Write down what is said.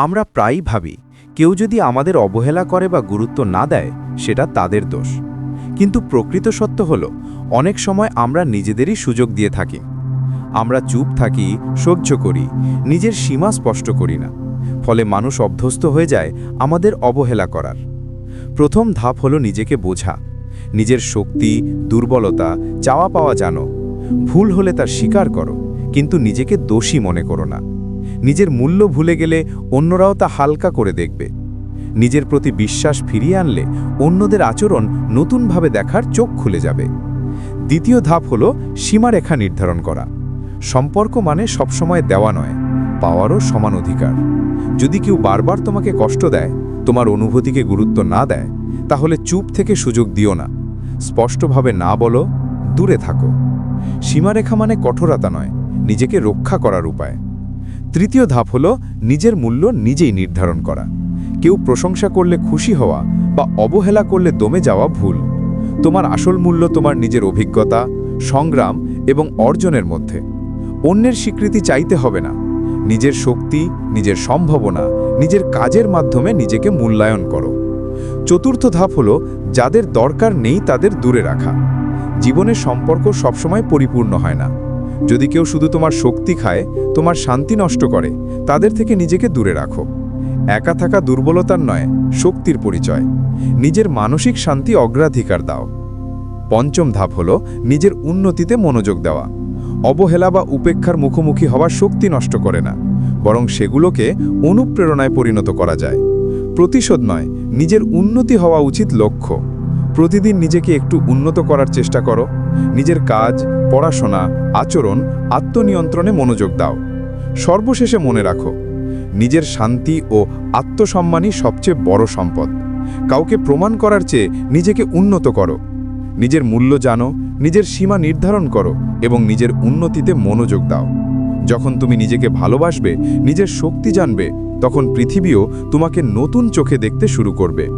আমরা প্রায়ই ভাবি, কেউ যদি আমাদের অবহেলা করে বা গুরুত্ব না দেয়, সেটা তাদের দোষ। কিন্তু প্রকৃত সত্য হল, অনেক সময় আমরা নিজেদেরই সুযোগ দিয়ে থাকি। আমরা চুপ থাকি, সহ্য করি, নিজের সীমা স্পষ্ট করি না। ফলে মানুষ অভ্যস্ত হয়ে যায় আমাদের অবহেলা করার। প্রথম ধাপ হলো নিজেকে বোঝা। নিজের শক্তি, দুর্বলতা, চাওয়া পাওয়া জানো। ভুল হলে তার স্বীকার করো, কিন্তু নিজেকে দোষী মনে করো না। নিজের মূল্য ভুলে গেলে অন্যরাও তা হালকা করে দেখবে। নিজের প্রতি বিশ্বাস ফিরিয়ে আনলে অন্যদের আচরণ নতুনভাবে দেখার চোখ খুলে যাবে। দ্বিতীয় ধাপ হল সীমারেখা নির্ধারণ করা। সম্পর্ক মানে সবসময় দেওয়া নয়, পাওয়ারও সমান অধিকার। যদি কেউ বারবার তোমাকে কষ্ট দেয়, তোমার অনুভূতিকে গুরুত্ব না দেয়, তাহলে চুপ থেকে সুযোগ দিও না। স্পষ্টভাবে না বলো, দূরে থাকো। সীমারেখা মানে কঠোরতা নয়, নিজেকে রক্ষা করার উপায়। তৃতীয় ধাপ হল নিজের মূল্য নিজেই নির্ধারণ করা। কেউ প্রশংসা করলে খুশি হওয়া বা অবহেলা করলে দমে যাওয়া ভুল। তোমার আসল মূল্য তোমার নিজের অভিজ্ঞতা, সংগ্রাম এবং অর্জনের মধ্যে। অন্যের স্বীকৃতি চাইতে হবে না। নিজের শক্তি, নিজের সম্ভাবনা, নিজের কাজের মাধ্যমে নিজেকে মূল্যায়ন করো। চতুর্থ ধাপ হল যাদের দরকার নেই তাদের দূরে রাখা। জীবনের সম্পর্ক সবসময় পরিপূর্ণ হয় না। যদি কেউ শুধু তোমার শক্তি খায়, তোমার শান্তি নষ্ট করে, তাদের থেকে নিজেকে দূরে রাখো। একা থাকা দুর্বলতার নয়, শক্তির পরিচয়। নিজের মানসিক শান্তি অগ্রাধিকার দাও। পঞ্চম ধাপ হল নিজের উন্নতিতে মনোযোগ দেওয়া। অবহেলা বা উপেক্ষার মুখোমুখি হওয়ার শক্তি নষ্ট করে না, বরং সেগুলোকে অনুপ্রেরণায় পরিণত করা যায়। প্রতিশোধ নয়, নিজের উন্নতি হওয়া উচিত লক্ষ্য। প্রতিদিন নিজেকে একটু উন্নত করার চেষ্টা করো। নিজের কাজ পড়াশোনা, আচরণ, আত্মনিয়ন্ত্রণে মনোযোগ দাও। সর্বশেষে মনে রাখো, নিজের শান্তি ও আত্মসম্মানই সবচেয়ে বড় সম্পদ। কাউকে প্রমাণ করার চেয়ে নিজেকে উন্নত করো। নিজের মূল্য জানো, নিজের সীমা নির্ধারণ করো এবং নিজের উন্নতিতে মনোযোগ দাও। যখন তুমি নিজেকে ভালোবাসবে, নিজের শক্তি জানবে, তখন পৃথিবীও তোমাকে নতুন চোখে দেখতে শুরু করবে।